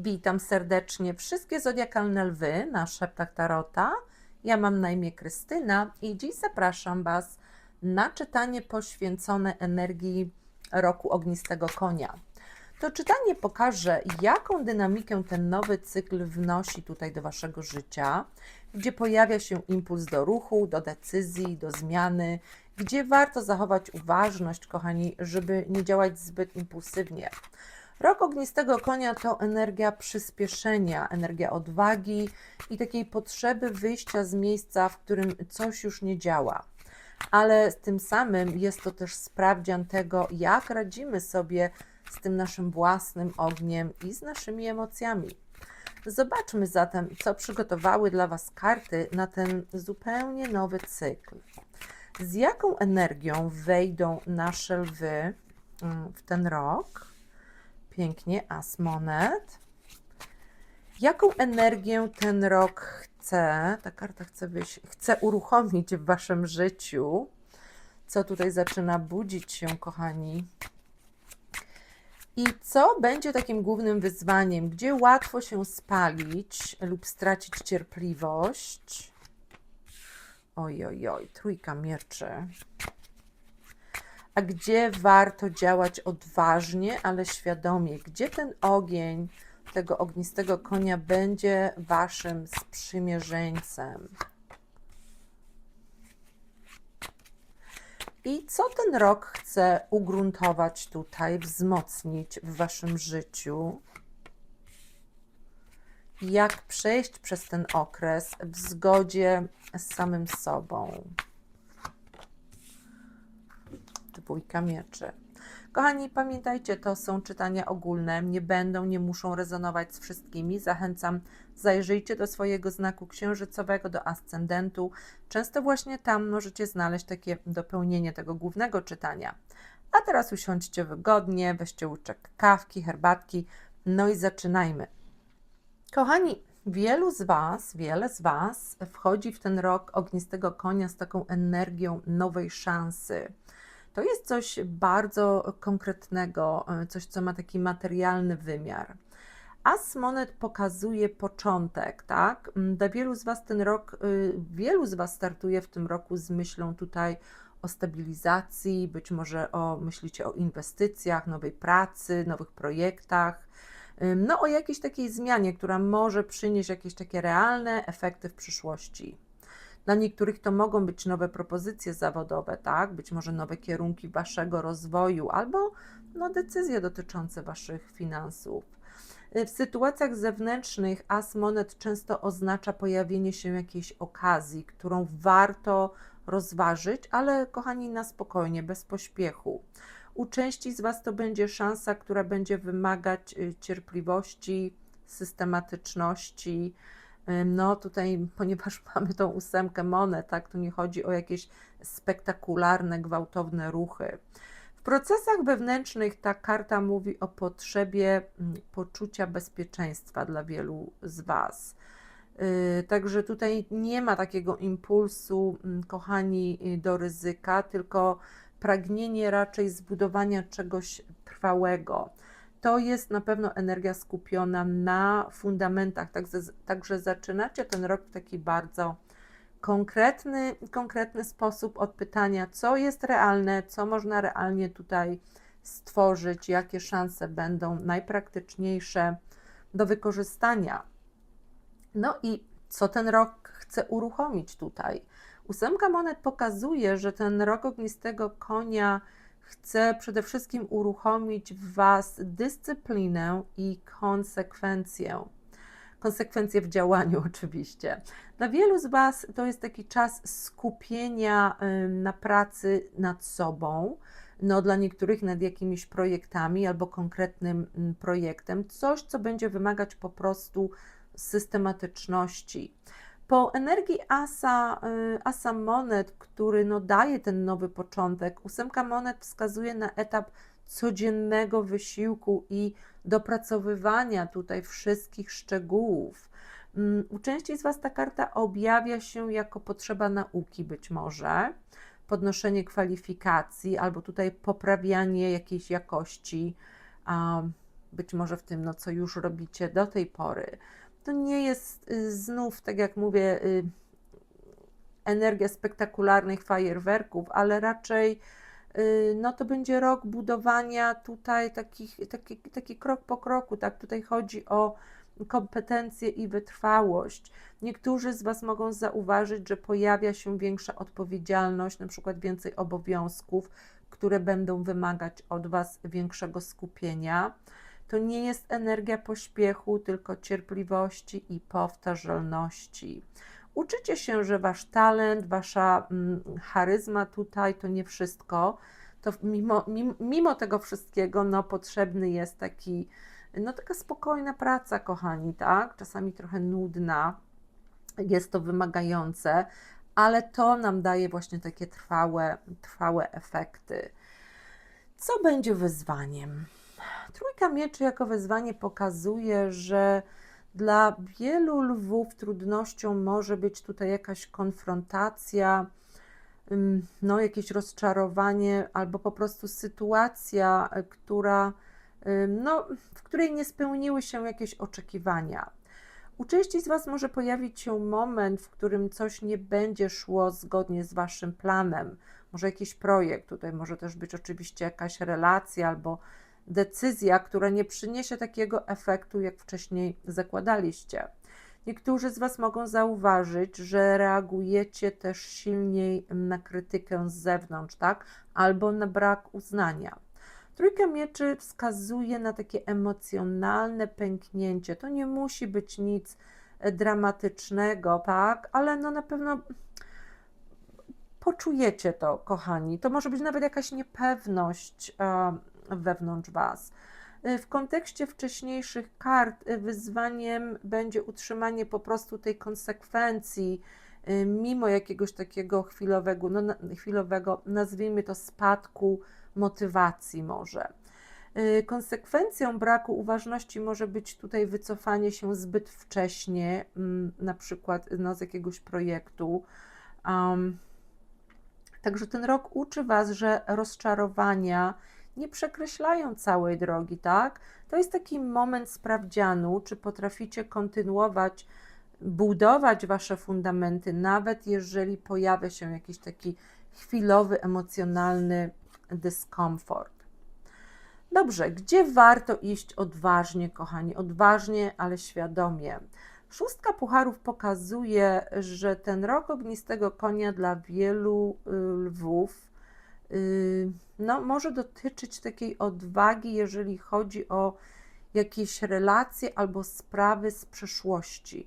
Witam serdecznie wszystkie zodiakalne lwy na szeptach Tarota. Ja mam na imię Krystyna i dziś zapraszam Was na czytanie poświęcone energii roku ognistego konia. To czytanie pokaże, jaką dynamikę ten nowy cykl wnosi tutaj do Waszego życia, gdzie pojawia się impuls do ruchu, do decyzji, do zmiany, gdzie warto zachować uważność, kochani, żeby nie działać zbyt impulsywnie. Rok ognistego konia to energia przyspieszenia, energia odwagi i takiej potrzeby wyjścia z miejsca, w którym coś już nie działa. Ale tym samym jest to też sprawdzian tego, jak radzimy sobie z tym naszym własnym ogniem i z naszymi emocjami. Zobaczmy zatem, co przygotowały dla Was karty na ten zupełnie nowy cykl. Z jaką energią wejdą nasze lwy mm, w ten rok? Pięknie, as monet. Jaką energię ten rok chce, ta karta chce, wyjść, chce uruchomić w Waszym życiu? Co tutaj zaczyna budzić się, kochani? I co będzie takim głównym wyzwaniem? Gdzie łatwo się spalić lub stracić cierpliwość? Oj, oj, oj, trójka mieczy. A gdzie warto działać odważnie, ale świadomie? Gdzie ten ogień tego ognistego konia będzie waszym sprzymierzeńcem? I co ten rok chce ugruntować tutaj, wzmocnić w waszym życiu? Jak przejść przez ten okres w zgodzie z samym sobą? Dwójka mieczy. Kochani, pamiętajcie, to są czytania ogólne, nie będą, nie muszą rezonować z wszystkimi. Zachęcam, zajrzyjcie do swojego znaku księżycowego, do ascendentu. Często właśnie tam możecie znaleźć takie dopełnienie tego głównego czytania. A teraz usiądźcie wygodnie, weźcie łyczek kawki, herbatki, no i zaczynajmy. Kochani, wielu z Was, wiele z Was wchodzi w ten rok ognistego konia z taką energią nowej szansy to jest coś bardzo konkretnego, e, coś, co ma taki materialny wymiar. As monet pokazuje początek, tak? Mm, dla wielu z Was ten rok, y, wielu z Was startuje w tym roku z myślą tutaj o stabilizacji, być może o, myślicie o inwestycjach, nowej pracy, nowych projektach, no o jakiejś takiej zmianie, która może przynieść jakieś takie realne efekty w przyszłości. Dla niektórych to mogą być nowe propozycje zawodowe, tak? Być może nowe kierunki waszego rozwoju albo no, decyzje dotyczące waszych finansów. W sytuacjach zewnętrznych as monet często oznacza pojawienie się jakiejś okazji, którą warto rozważyć, ale kochani, na spokojnie, bez pośpiechu. U części z Was to będzie szansa, która będzie wymagać y, cierpliwości, systematyczności, no tutaj, ponieważ mamy tą ósemkę monet, tak, tu nie chodzi o jakieś spektakularne, gwałtowne ruchy. W procesach wewnętrznych ta karta mówi o potrzebie mm, poczucia bezpieczeństwa dla wielu z Was. Y, także tutaj nie ma takiego impulsu, mm, kochani, y, do ryzyka, tylko pragnienie raczej zbudowania czegoś trwałego to jest na pewno energia skupiona na fundamentach. Także, także zaczynacie ten rok w taki bardzo konkretny, konkretny sposób od pytania, co jest realne, co można realnie tutaj stworzyć, jakie szanse będą najpraktyczniejsze do wykorzystania. No i co ten rok chce uruchomić tutaj? Ósemka monet pokazuje, że ten rok ognistego konia Chcę przede wszystkim uruchomić w Was dyscyplinę i konsekwencję. Konsekwencje w działaniu, oczywiście. Dla wielu z Was to jest taki czas skupienia na pracy nad sobą, no, dla niektórych nad jakimiś projektami albo konkretnym projektem, coś, co będzie wymagać po prostu systematyczności. Po energii asa, y, asa monet, który no daje ten nowy początek, ósemka monet wskazuje na etap codziennego wysiłku i dopracowywania tutaj wszystkich szczegółów. Mm, u części z Was ta karta objawia się jako potrzeba nauki, być może podnoszenie kwalifikacji albo tutaj poprawianie jakiejś jakości. być może w tym, no, co już robicie do tej pory. To nie jest y, znów, tak jak mówię, y, energia spektakularnych fajerwerków, ale raczej y, no to będzie rok budowania tutaj takich, taki, taki krok po kroku, tak? Tutaj chodzi o kompetencje i wytrwałość. Niektórzy z Was mogą zauważyć, że pojawia się większa odpowiedzialność, na przykład więcej obowiązków, które będą wymagać od Was większego skupienia. To nie jest energia pośpiechu, tylko cierpliwości i powtarzalności. Uczycie się, że Wasz talent, Wasza mm, charyzma tutaj to nie wszystko. To mimo, mimo, tego wszystkiego, no, potrzebny jest taki no taka spokojna praca, kochani, tak? Czasami trochę nudna, jest to wymagające, ale to nam daje właśnie takie trwałe, trwałe efekty. Co będzie wyzwaniem? Trójka mieczy jako wyzwanie pokazuje, że dla wielu lwów trudnością może być tutaj jakaś konfrontacja, no, jakieś rozczarowanie, albo po prostu sytuacja, która no, w której nie spełniły się jakieś oczekiwania. U części z Was może pojawić się moment, w którym coś nie będzie szło zgodnie z Waszym planem. Może jakiś projekt, tutaj może też być oczywiście jakaś relacja albo decyzja, która nie przyniesie takiego efektu, jak wcześniej zakładaliście. Niektórzy z Was mogą zauważyć, że reagujecie też silniej na krytykę z zewnątrz, tak? Albo na brak uznania. Trójka mieczy wskazuje na takie emocjonalne pęknięcie. To nie musi być nic e, dramatycznego, tak, ale no na pewno poczujecie to, kochani. To może być nawet jakaś niepewność wewnątrz Was. E, w kontekście wcześniejszych kart e, wyzwaniem będzie utrzymanie po prostu tej konsekwencji, mimo jakiegoś takiego chwilowego, no, chwilowego nazwijmy to spadku motywacji może. Y, konsekwencją braku uważności może być tutaj wycofanie się zbyt wcześnie, mm, na przykład no, z jakiegoś projektu. Um, także ten rok uczy Was, że rozczarowania nie przekreślają całej drogi, tak? To jest taki moment sprawdzianu, czy potraficie kontynuować, budować Wasze fundamenty, nawet jeżeli pojawia się jakiś taki chwilowy, emocjonalny dyskomfort. Dobrze, gdzie warto iść odważnie, kochani? Odważnie, ale świadomie. Szóstka pucharów pokazuje, że ten rok ognistego konia dla wielu y, lwów no, może dotyczyć takiej odwagi, jeżeli chodzi o jakieś relacje albo sprawy z przeszłości.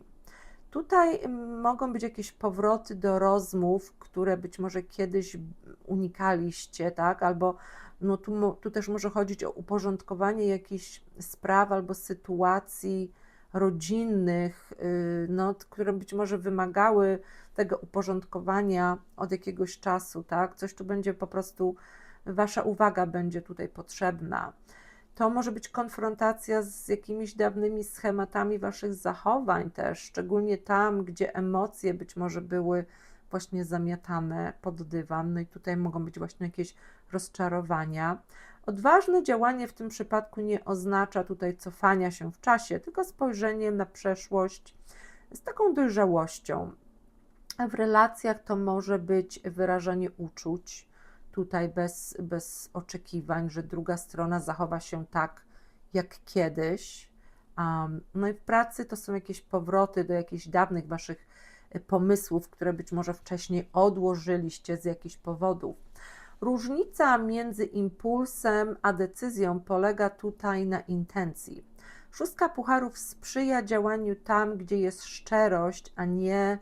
Tutaj mogą być jakieś powroty do rozmów, które być może kiedyś unikaliście, tak? Albo no tu, tu też może chodzić o uporządkowanie jakichś spraw albo sytuacji rodzinnych, y, no, które być może wymagały tego uporządkowania od jakiegoś czasu, tak? Coś tu będzie po prostu, Wasza uwaga będzie tutaj potrzebna. To może być konfrontacja z jakimiś dawnymi schematami Waszych zachowań też, szczególnie tam, gdzie emocje być może były właśnie zamiatane pod dywan. No i tutaj mogą być właśnie jakieś rozczarowania. Odważne działanie w tym przypadku nie oznacza tutaj cofania się w czasie, tylko spojrzenie na przeszłość z taką dojrzałością. W relacjach to może być wyrażanie uczuć, tutaj bez, bez oczekiwań, że druga strona zachowa się tak jak kiedyś. Um, no i w pracy to są jakieś powroty do jakichś dawnych waszych pomysłów, które być może wcześniej odłożyliście z jakichś powodów. Różnica między impulsem a decyzją polega tutaj na intencji. Szóstka pucharów sprzyja działaniu tam, gdzie jest szczerość, a nie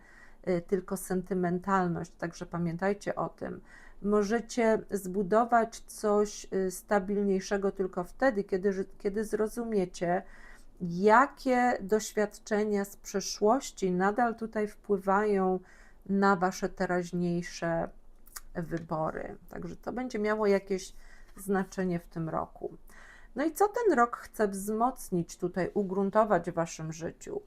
y, tylko sentymentalność, także pamiętajcie o tym. Możecie zbudować coś y, stabilniejszego tylko wtedy, kiedy, kiedy zrozumiecie, jakie doświadczenia z przeszłości nadal tutaj wpływają na Wasze teraźniejsze wybory. Także to będzie miało jakieś znaczenie w tym roku. No i co ten rok chce wzmocnić tutaj, ugruntować w Waszym życiu?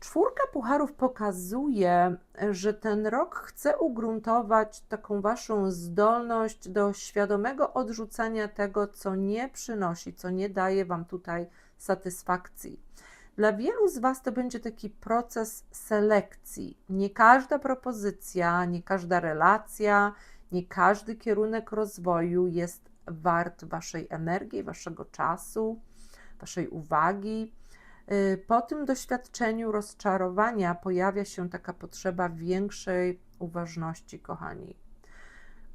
Czwórka pucharów pokazuje, że ten rok chce ugruntować taką waszą zdolność do świadomego odrzucania tego, co nie przynosi, co nie daje wam tutaj satysfakcji. Dla wielu z Was to będzie taki proces selekcji. Nie każda propozycja, nie każda relacja, nie każdy kierunek rozwoju jest wart Waszej energii, Waszego czasu, Waszej uwagi. Y, Po tym doświadczeniu rozczarowania pojawia się taka potrzeba większej uważności, kochani.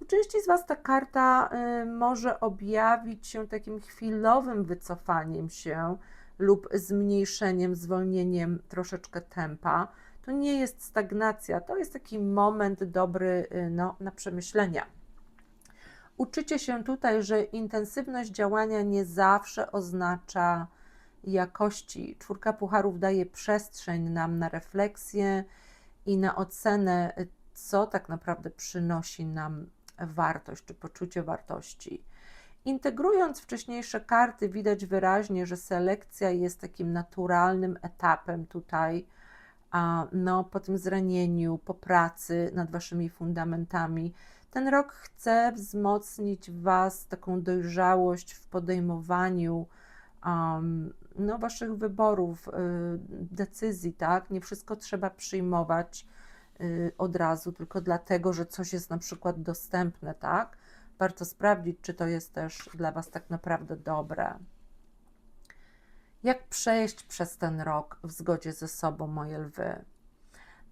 U części z Was ta karta y, może objawić się takim chwilowym wycofaniem się lub zmniejszeniem, zwolnieniem troszeczkę tempa. To nie jest stagnacja, to jest taki moment dobry y, no, na przemyślenia. Uczycie się tutaj, że intensywność działania nie zawsze oznacza jakości. Czwórka pucharów daje przestrzeń nam na refleksję i na ocenę, co tak naprawdę przynosi nam wartość czy poczucie wartości. Integrując wcześniejsze karty, widać wyraźnie, że selekcja jest takim naturalnym etapem tutaj, no, po tym zranieniu, po pracy nad waszymi fundamentami. Ten rok chce wzmocnić was taką dojrzałość w podejmowaniu um, no, waszych wyborów, y, decyzji, tak? Nie wszystko trzeba przyjmować y, od razu, tylko dlatego, że coś jest na przykład dostępne, tak? Warto sprawdzić, czy to jest też dla was tak naprawdę dobre. Jak przejść przez ten rok w zgodzie ze sobą, moje lwy?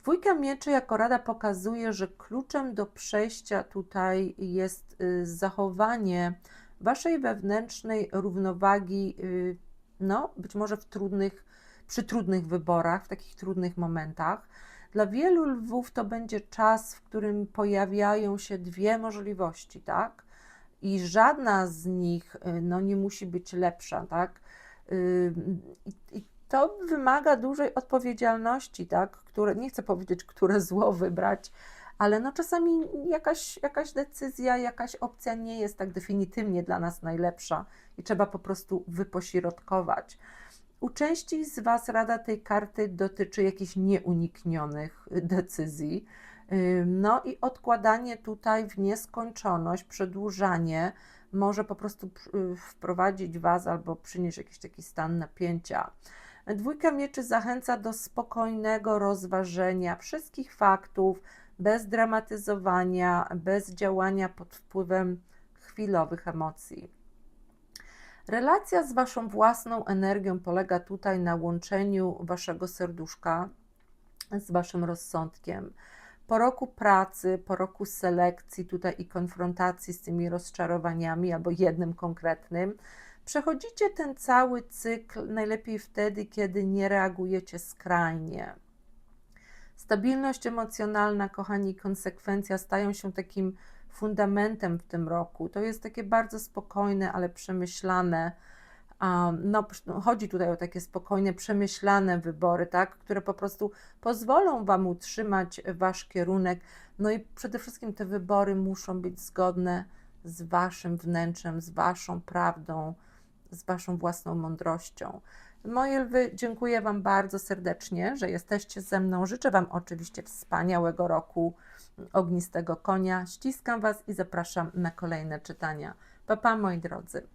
Dwójka mieczy jako rada pokazuje, że kluczem do przejścia tutaj jest y, zachowanie waszej wewnętrznej równowagi, y, no być może w trudnych, przy trudnych wyborach, w takich trudnych momentach. Dla wielu lwów to będzie czas, w którym pojawiają się dwie możliwości, tak? I żadna z nich y, no, nie musi być lepsza, tak? Y, I, to wymaga dużej odpowiedzialności, tak? Które, nie chcę powiedzieć, które zło wybrać, ale no czasami jakaś, jakaś decyzja, jakaś opcja nie jest tak definitywnie dla nas najlepsza i trzeba po prostu wypośrodkować. U części z Was rada tej karty dotyczy jakichś nieuniknionych decyzji. Ym, No i odkładanie tutaj w nieskończoność, przedłużanie może po prostu y, wprowadzić Was albo przynieść jakiś taki stan napięcia. Dwójka mieczy zachęca do spokojnego rozważenia wszystkich faktów, bez dramatyzowania, bez działania pod wpływem chwilowych emocji. Relacja z Waszą własną energią polega tutaj na łączeniu Waszego serduszka z Waszym rozsądkiem. Po roku pracy, po roku selekcji tutaj i konfrontacji z tymi rozczarowaniami albo jednym konkretnym, przechodzicie ten cały cykl najlepiej wtedy, kiedy nie reagujecie skrajnie. Stabilność emocjonalna, kochani, konsekwencja stają się takim fundamentem w tym roku. To jest takie bardzo spokojne, ale przemyślane. Um, no, no, chodzi tutaj o takie spokojne, przemyślane wybory, tak, które po prostu pozwolą Wam utrzymać Wasz kierunek. No i przede wszystkim te wybory muszą być zgodne z Waszym wnętrzem, z Waszą prawdą, z Waszą własną mądrością. Moje lwy, dziękuję Wam bardzo serdecznie, że jesteście ze mną. Życzę Wam oczywiście wspaniałego roku ognistego konia. Ściskam Was i zapraszam na kolejne czytania. Pa, pa moi drodzy.